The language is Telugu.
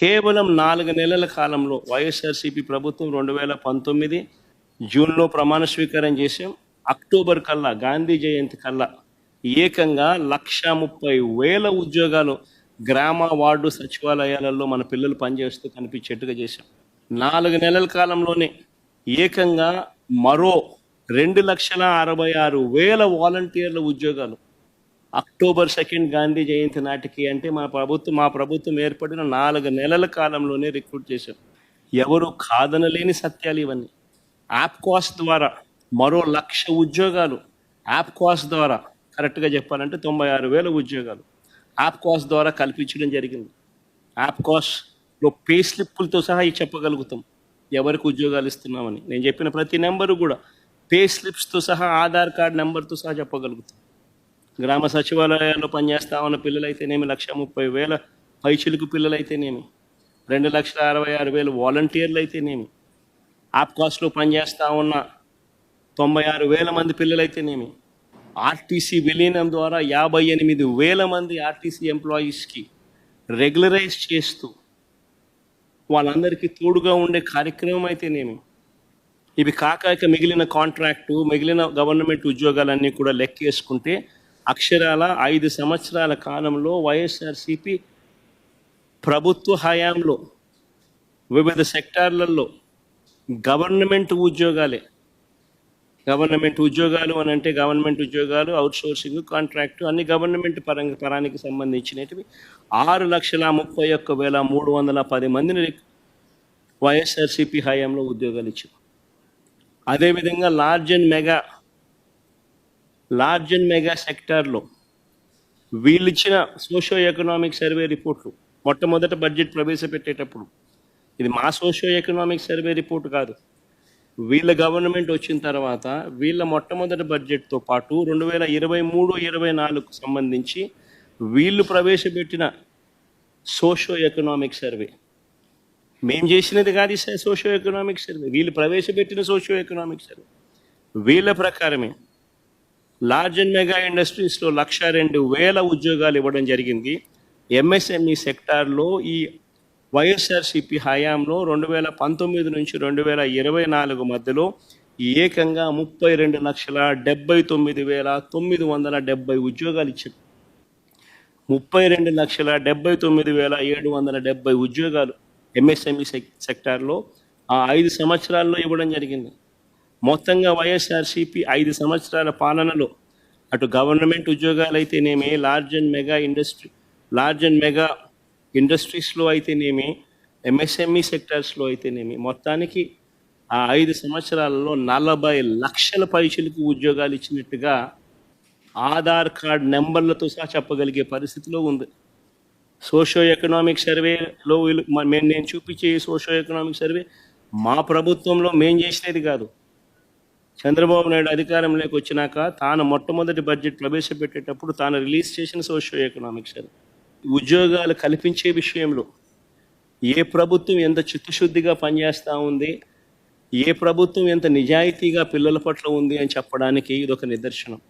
కేవలం నాలుగు నెలల కాలంలో వైఎస్ఆర్సీపీ ప్రభుత్వం రెండు వేల పంతొమ్మిది జూన్లో ప్రమాణ స్వీకారం చేసాం అక్టోబర్ కల్లా గాంధీ జయంతి కల్లా ఏకంగా లక్ష ముప్పై వేల ఉద్యోగాలు గ్రామ వార్డు సచివాలయాలలో మన పిల్లలు పనిచేస్తూ కనిపించేట్టుగా చేశాం. నాలుగు నెలల కాలంలోనే ఏకంగా మరో రెండు లక్షల అరవై ఆరు వేల వాలంటీర్ల ఉద్యోగాలు అక్టోబర్ సెకండ్ గాంధీ జయంతి నాటికి అంటే మా ప్రభుత్వం మా ప్రభుత్వం ఏర్పడిన నాలుగు నెలల కాలంలోనే రిక్రూట్ చేశాం. ఎవరు కాదనలేని సత్యాలు ఇవన్నీ. యాప్ కాస్ ద్వారా మరో లక్ష ఉద్యోగాలు. యాప్ కాస్ ద్వారా కరెక్ట్గా చెప్పాలంటే తొంభై ఆరు వేల ఉద్యోగాలు యాప్ కాస్ట్ ద్వారా కల్పించడం జరిగింది. యాప్ పే స్లిప్పులతో సహా చెప్పగలుగుతాం. ఎవరికి ఉద్యోగాలు ఇస్తున్నామని. నేను చెప్పిన ప్రతి నెంబరు కూడా పే స్లిప్స్తో సహా ఆధార్ కార్డ్ నెంబర్తో సహా చెప్పగలుగుతాం. గ్రామ సచివాలయాల్లో పనిచేస్తా ఉన్న పిల్లలైతేనేమి లక్ష ముప్పై వేల పైచిలుకు పిల్లలైతేనేమి? రెండు లక్షల అరవై ఆరు వేలు వాలంటీర్లు అయితేనేమి ఆప్కాస్ట్లో పనిచేస్తూ పనిచేస్తా ఉన్న తొంభై ఆరు వేల మంది పిల్లలైతేనేమి? ఆర్టీసీ విలీనం ద్వారా యాభై ఎనిమిది వేల మంది ఆర్టీసీ ఎంప్లాయీస్కి రెగ్యులరైజ్ చేస్తూ వాళ్ళందరికీ తోడుగా ఉండే కార్యక్రమం అయితేనేమి ఇవి కాక మిగిలిన కాంట్రాక్టు మిగిలిన గవర్నమెంట్ ఉద్యోగాలన్నీ కూడా లెక్కేసుకుంటే అక్షరాల ఐదు సంవత్సరాల కాలంలో వైఎస్ఆర్సిపి ప్రభుత్వ హయాంలో వివిధ సెక్టార్లలో గవర్నమెంట్ ఉద్యోగాలే. గవర్నమెంట్ ఉద్యోగాలు అని అంటే గవర్నమెంట్ ఉద్యోగాలు అవుట్సోర్సింగ్ కాంట్రాక్టు అన్ని గవర్నమెంట్ పరంగా పరానికి సంబంధించినవి ఆరు లక్షల ముప్పై ఒక్క వేల మూడు వందల పది మందిని వైఎస్ఆర్సిపి హయాంలో ఉద్యోగాలు ఇచ్చారు. అదేవిధంగా large and mega large and mega సెక్టార్లో వీళ్ళు ఇచ్చిన సోషో ఎకనామిక్ సర్వే రిపోర్ట్లు మొట్టమొదట బడ్జెట్ ప్రవేశపెట్టేటప్పుడు. ఇది మా సోషో ఎకనామిక్ సర్వే రిపోర్ట్ కాదు. వీళ్ళ గవర్నమెంట్ వచ్చిన తర్వాత వీళ్ళ మొట్టమొదటి బడ్జెట్తో పాటు రెండు వేల ఇరవై మూడు ఇరవై నాలుగుకు సంబంధించి వీళ్ళు ప్రవేశపెట్టిన సోషో ఎకనామిక్ సర్వే మేం చేసినది కాదు ఈ సోషో ఎకనామిక్ సర్వే వీళ్ళు ప్రవేశపెట్టిన సోషో ఎకనామిక్ సర్వే వీళ్ళ ప్రకారమే లార్జ్ అండ్ మెగా ఇండస్ట్రీస్లో లక్ష రెండు వేల ఉద్యోగాలు ఇవ్వడం జరిగింది. ఎంఎస్ఎంఈ సెక్టార్లో ఈ వైఎస్ఆర్సిపి హయాంలో రెండు వేల పంతొమ్మిది నుంచి రెండు వేల ఇరవై నాలుగు మధ్యలో ఏకంగా ముప్పై రెండు లక్షల డెబ్బై తొమ్మిది వేల తొమ్మిది వందల డెబ్బై ఉద్యోగాలు ఇచ్చారు ముప్పై రెండు లక్షల డెబ్బై తొమ్మిది వేల ఏడు వందల డెబ్బై ఉద్యోగాలు ఎంఎస్ఎంఈ సెక్టార్లో ఆ ఐదు సంవత్సరాల్లో ఇవ్వడం జరిగింది. మొత్తంగా వైఎస్ఆర్సిపి ఐదు సంవత్సరాల పాలనలో అటు గవర్నమెంట్ ఉద్యోగాలు అయితేనేమి large and mega industry large and mega ఇండస్ట్రీస్లో అయితేనేమి ఎంఎస్ఎంఈ సెక్టర్స్లో అయితేనేమి మొత్తానికి ఆ ఐదు సంవత్సరాలలో నలభై లక్షల పైసలకు ఉద్యోగాలు ఇచ్చినట్టుగా ఆధార్ కార్డ్ నెంబర్లతో సహా చెప్పగలిగే పరిస్థితిలో ఉంది. సోషో ఎకనామిక్ సర్వేలో వీళ్ళు- మ- మేము నేను చూపించే సోషో ఎకనామిక్ సర్వే మా ప్రభుత్వంలో మేం చేసినది కాదు. చంద్రబాబు నాయుడు అధికారంలోకి వచ్చినాక తాను మొట్టమొదటి బడ్జెట్ ప్రవేశపెట్టేటప్పుడు తాను రిలీజ్ చేసిన సోషో ఎకనామిక్స్ ఉద్యోగాలు కల్పించే విషయంలో ఏ ప్రభుత్వం ఎంత చిత్తశుద్ధిగా పనిచేస్తూ ఉంది ఏ ప్రభుత్వం ఎంత నిజాయితీగా పిల్లల పట్ల ఉంది అని చెప్పడానికి ఇది ఒక నిదర్శనం.